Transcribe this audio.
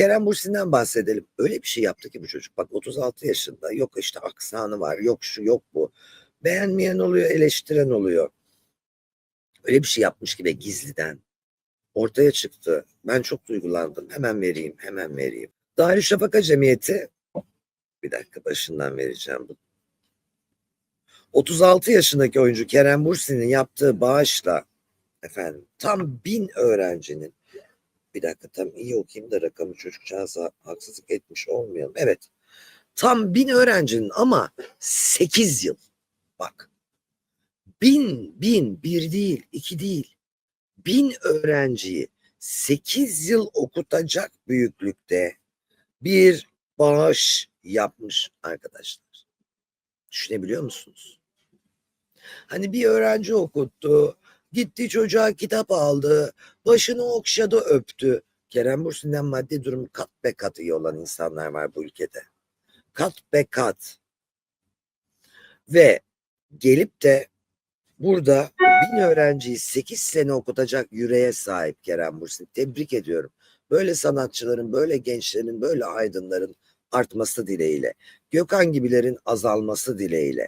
Kerem Bursin'den bahsedelim. Öyle bir şey yaptı ki bu çocuk. Bak 36 yaşında. Yok işte aksanı var. Yok şu yok bu. Beğenmeyen oluyor, eleştiren oluyor. Öyle bir şey yapmış gibi gizliden. Ortaya çıktı. Ben çok duygulandım. Hemen vereyim, hemen vereyim. Darüşşafaka Cemiyeti bir dakika başından vereceğim bu. 36 yaşındaki oyuncu Kerem Bursin'in yaptığı bağışla efendim tam bin öğrencinin bir dakika tam iyi okuyayım da rakamı çocukcağıza haksızlık etmiş olmayalım. Evet. Tam bin öğrencinin ama 8 yıl. Bak. Bin, bin, bir değil, iki değil. Bin öğrenciyi 8 yıl okutacak büyüklükte bir bağış yapmış arkadaşlar. Düşünebiliyor musunuz? Hani bir öğrenci okuttu, gitti çocuğa kitap aldı, başını okşadı öptü. Kerem Bursin'den maddi durum kat be kat iyi olan insanlar var bu ülkede. Kat be kat. Ve gelip de burada bin öğrenciyi 8 sene okutacak yüreğe sahip Kerem Bursin. Tebrik ediyorum. Böyle sanatçıların, böyle gençlerin, böyle aydınların artması dileğiyle. Gökhan gibilerin azalması dileğiyle.